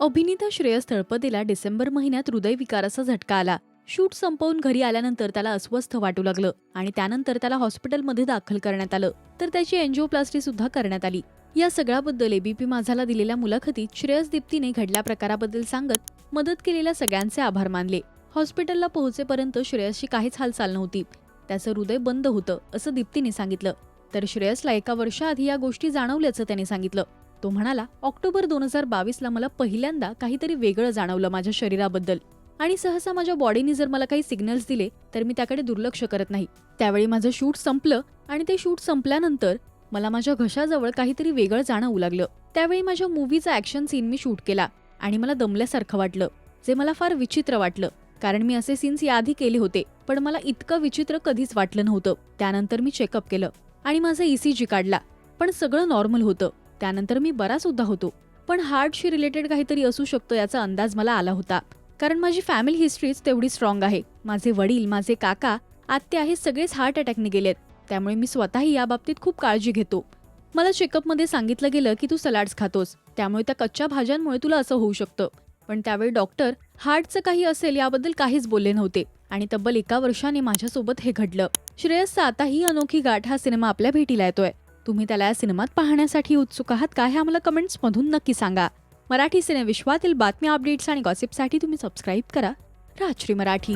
अभिनेता श्रेयस तळपदेला डिसेंबर महिन्यात हृदयविकाराचा झटका आला. शूट संपवून घरी आल्यानंतर त्याला अस्वस्थ वाटू लागलं आणि त्यानंतर त्याला हॉस्पिटलमध्ये दाखल करण्यात आलं. तर त्याची एन्जिओप्लास्टी सुद्धा करण्यात आली. या सगळ्याबद्दल एबीपी माझाला दिलेल्या मुलाखतीत श्रेयस दीप्तीने घडल्या प्रकाराबद्दल सांगत मदत केलेल्या सगळ्यांचे आभार मानले. हॉस्पिटलला पोहोचेपर्यंत श्रेयसची काहीच हालचाल नव्हती. त्याचं हृदय बंद होतं असं दीप्तीने सांगितलं. तर श्रेयसला एका वर्षाआधी या गोष्टी जाणवल्याचं त्याने सांगितलं. तो म्हणाला ऑक्टोबर दोन हजार बावीसला मला पहिल्यांदा काहीतरी वेगळं जाणवलं माझ्या शरीराबद्दल. आणि सहसा माझ्या बॉडीने जर मला काही सिग्नल्स दिले तर मी त्याकडे दुर्लक्ष करत नाही. त्यावेळी माझं शूट संपलं आणि ते शूट संपल्यानंतर मला माझ्या घशाजवळ काहीतरी वेगळं जाणवू लागलं. त्यावेळी माझ्या मूवीचा ऍक्शन सीन मी शूट केला आणि मला दमल्यासारखं वाटलं जे मला फार विचित्र वाटलं. कारण मी असे सीन्स याआधी केले होते पण मला इतकं विचित्र कधीच वाटलं नव्हतं. त्यानंतर मी चेकअप केलं आणि माझा ईसीजी काढला पण सगळं नॉर्मल होतं. त्यानंतर मी बरा सुद्धा होतो. पण हार्टशी रिलेटेड काहीतरी असू शकतो याचा अंदाज मला आला होता. कारण माझी फॅमिली हिस्ट्रीच तेवढी स्ट्रॉंग आहे. माझे वडील माझे काका आत्या हे सगळेच हार्ट अटॅकने गेलेत. त्यामुळे मी स्वतःही या बाबतीत खूप काळजी घेतो. मला चेकअपमध्ये सांगितलं गेलं की तू सलाड्स खातोस. त्यामुळे त्या कच्च्या भाज्यांमुळे तुला असं होऊ शकतं. पण त्यावेळी डॉक्टर हार्टचं काही असेल याबद्दल काहीच बोलले नव्हते. आणि तब्बल एका वर्षाने माझ्यासोबत हे घडलं. श्रेयसचा आता ही अनोखी गाठ हा सिनेमा आपल्या भेटीला येतोय. तुम्ही त्याला या सिनेमात पाहण्यासाठी उत्सुक आहात का हे आम्हाला कमेंट्समधून नक्की सांगा. मराठी सिनेविश्वातील बातम्या अपडेट्स आणि गॉसिपसाठी तुम्ही सबस्क्राईब करा. राजश्री मराठी.